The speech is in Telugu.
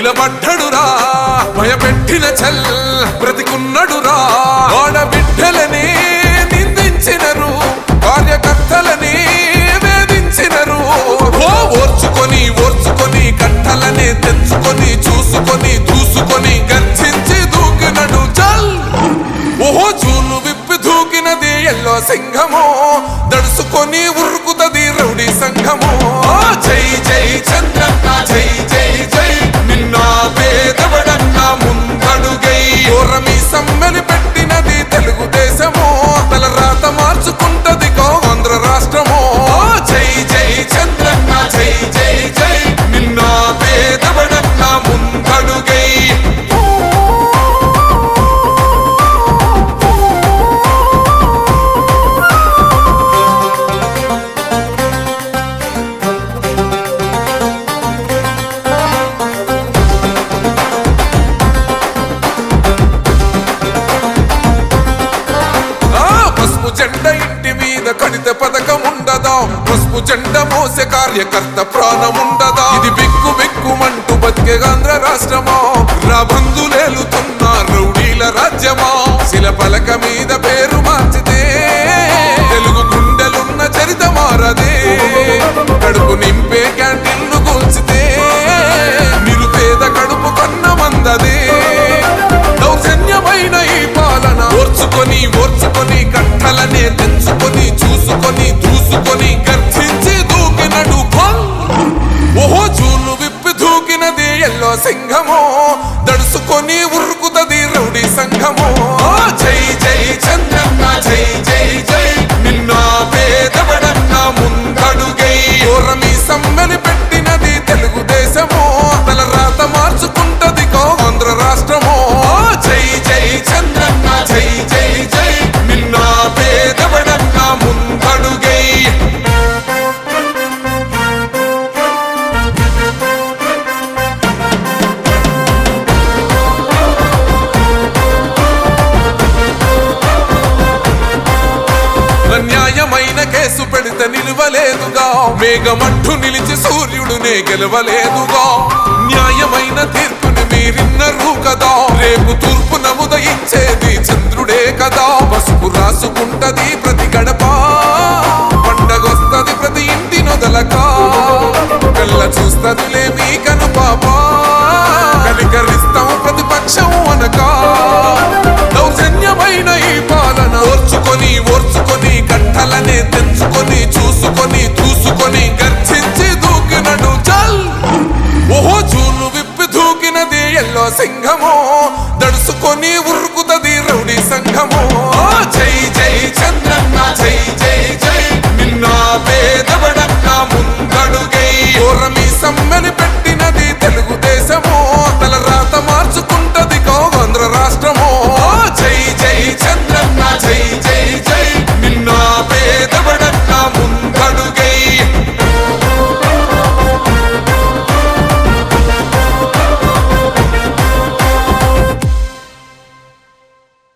నిలబడ్డడురా భయపెట్టిన చల్ బ్రతికున్నడురా. పసుపు జెండ మోసే కార్యకర్త ప్రాణం ఉండదా ఇది బిక్కు బిక్కుమంటూ బతికే ఆంధ్ర రాష్ట్రమా? రాబందులేలుతున్న రౌడీల రాజ్యమా? శిల పలక మీద ఎల్లో సింహము దడుసుకొని ఉరుకుతది రౌడీ సంఘము. జై జై చంద్రన్న జై జై జై. అన్యాయమైన పెడితే నిలవలేదుగా. మేఘమట్టు నిలిచి సూర్యుడునే గెలవలేదుగా. న్యాయమైన తీర్పుని మీరిన్నరు కదా. రేపు తూర్పు నముదయించేది చంద్రుడే కదా. పసుపు రాసుకుంటది ప్రతి గడప. పండగొస్తది ప్రతి ఇంటి నొదలక. కళ్ళ చూస్తదిలే మీ కను పాప కనికరిస్తాం ప్రతిపక్షం అనక దౌర్జన్యమైన ఈ పాలన ఓర్చుకొని ఓర్చుకొని తెచ్చుకొని చూసుకొని చూసుకొని గర్జించి దూకినడు చల్ ఓహో చూలు విప్పి దూకినది ఎల్లో సింహము. దడుసుకొని ఉరుకుతది రౌడీ సంఘము. జై జై చంద్ర